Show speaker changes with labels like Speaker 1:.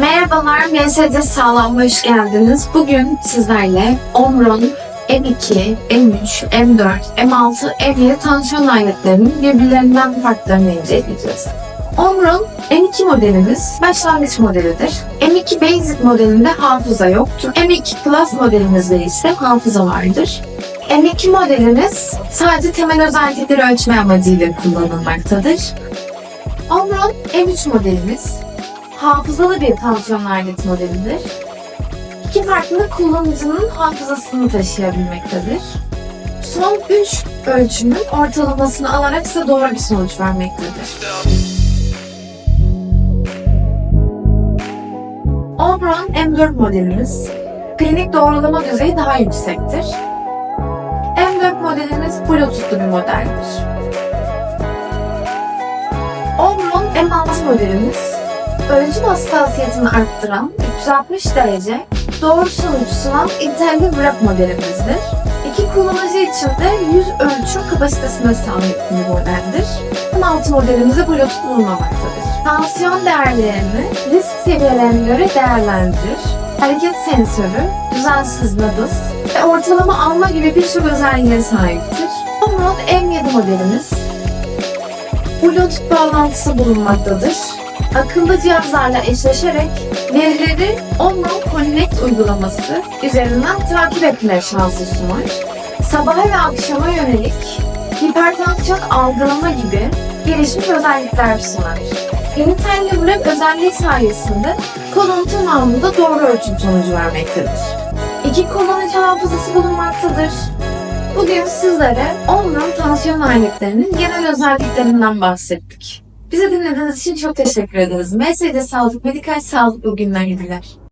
Speaker 1: Merhabalar, MSD Sağlam'a hoş geldiniz. Bugün sizlerle Omron M2, M3, M4, M6, M7 tansiyon aletlerinin birbirlerinden farklarını inceleyeceğiz. Omron M2 modelimiz başlangıç modelidir. M2 Basic modelinde hafıza yoktur. M2 Plus modelimizde ise hafıza vardır. M2 modelimiz sadece temel özellikleri ölçme amacıyla kullanılmaktadır. Omron M3 modelimiz hafızalı bir tansiyon aleti modelidir. İki farklı kullanıcının hafızasını taşıyabilmektedir. Son 3 ölçümün ortalamasını alarak size doğru bir sonuç vermektedir. Omron M4 modelimiz klinik doğrulama düzeyi daha yüksektir. M4 modelimiz Bluetooth'lu bir modeldir. Omron M6 modelimiz ölçüm hassasiyetini arttıran 360 derece doğru sonuç sunan Intelli Wrap modelimizdir. İki kullanıcı için de 100 ölçüm kapasitesine sahip bir modeldir. M6 modelimizde Bluetooth bulunmamaktadır. Tansiyon değerlerini risk seviyelerine göre değerlendirir. Hareket sensörü, düzensiz nabız ve ortalama alma gibi birçok özelliğe sahiptir. Omron M7 modelimiz Bluetooth bağlantısı bulunmaktadır. Akıllı cihazlarla eşleşerek verileri Omron Connect uygulaması üzerinden takip etme şansı sunar. Sabaha ve akşama yönelik hipertansiyon algılama gibi gelişmiş özellikler sunar. Intelli Wrap özelliği sayesinde kolun tamamında doğru ölçüm sonucu vermektedir. İki kullanıcı hafızası bulunmaktadır. Bugün sizlere Omron tansiyon aletlerinin genel özelliklerinden bahsettik. Bizi dinlediğiniz için çok teşekkür ederiz. MSD Sağlık Medikal Sağlık bugünler diler.